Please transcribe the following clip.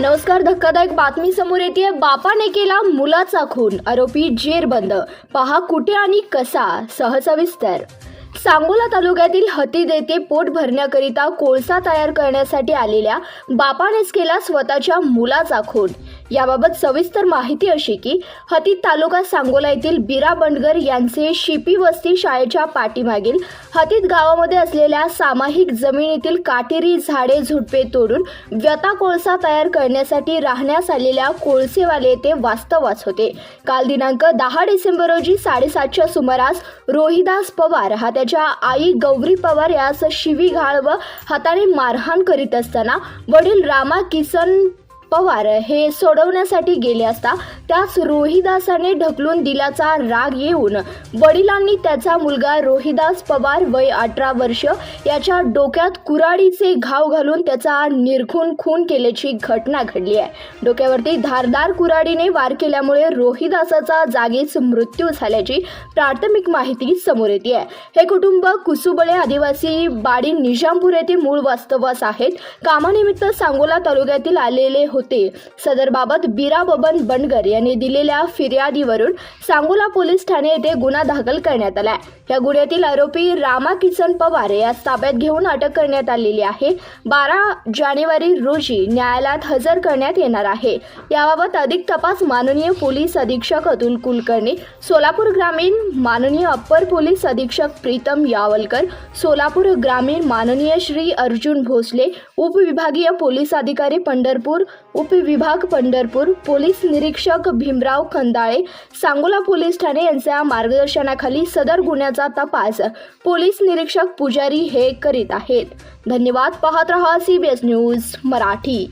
नमस्कार धक्कादायक बातमी समोर येते बापाने केला मुलाचा खून. आरोपी जेरबंद. पहा कुठे आणि कसा? सहसविस्तर सांगोला तालुक्यातील हतीद येथे पोट भरण्याकरिता कोळसा तयार करण्यासाठी आलेल्या बापानेच केला स्वतःच्या मुलाचा खून. याबाबत सविस्तर माहिती अशी की हतीद तालुका सांगोला येथील बिरा बंडगर यांचे शिपी वस्ती शाळेच्या पाठीमागील हतीद गावामध्ये असलेल्या सामायिक जमिनीतील काटेरी झाडे झुडपे तोडून व्यता कोळसा तयार करण्यासाठी राहण्यास आलेल्या कोळसेवाले येथे वास्तवास होते. काल दिनांक दहा डिसेंबर रोजी साडेसातच्या सुमारास रोहिदास पवार हा त्या त्याच्या आई गौरी पवार यास शिवीघाळ व हाताने मारहाण करीत असताना वडील रामा किसन पवार हे सोडवण्यासाठी गेले असता त्यास रोहिदासाने ढकलून दिल्याचा राग येऊन वडिलांनी त्याचा मुलगा रोहिदास पवार वय अठरा वर्ष याच्या डोक्यात कुराडीचे घाव घालून त्याचा निरखून खून केल्याची घटना घडली आहे. डोक्यावरती धारदार कुराडीने वार केल्यामुळे रोहिदासाचा जागीच मृत्यू झाल्याची प्राथमिक माहिती समोर येते आहे. हे कुटुंब कुसुबळे आदिवासी बाडी निजामपूर येथे मूळ वास्तवास आहेत. कामानिमित्त सांगोला तालुक्यातील आलेले होते. सदरबाबत बिरा बबन बनगर यांनी दिलेल्या फिर्यादीवरून सांगोला पोलीस ठाणे येथे गुन्हा दाखल करण्यात आला या गुन्ह्यातील आरोपी रामा किसन पवार यास ताब्यात घेऊन अटक करण्यात आलेली आहे. बारा जानेवारी रोजी न्यायालयात हजर करण्यात येणार आहे. याबाबत अधिक तपास माननीय पोलीस अधीक्षक अतुल कुलकर्णी सोलापूर ग्रामीण माननीय अप्पर पोलीस अधीक्षक प्रीतम यावलकर सोलापूर ग्रामीण माननीय श्री अर्जुन भोसले उपविभागीय पोलीस अधिकारी पंढरपूर उपविभाग पंढरपूर पोलीस निरीक्षक भीमराव खंदाळे सांगोला पोलीस ठाणे यांच्या मार्गदर्शनाखाली सदर गुन्ह्याचा तपास पोलीस निरीक्षक पुजारी हे करीत आहेत. धन्यवाद पाहत रहा C B S news Marathi.